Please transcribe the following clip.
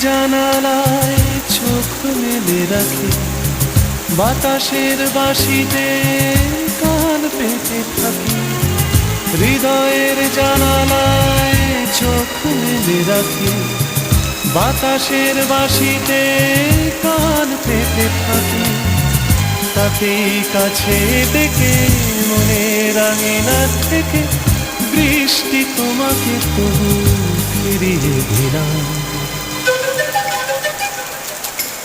জানালায় চোখ মেলে রাখি। বাতাসের বাসিতে কান পেতে থাকি। হৃদয়ের জানালায় চোখ মেলে রাখি। বাতাসের বাসিতে কান পেতে থাকি। তাকেই কাছে দেখে মনে রাঙিনা থেকে। বৃষ্টি তোমাকে তবু ফিরিয়ে দিলাম।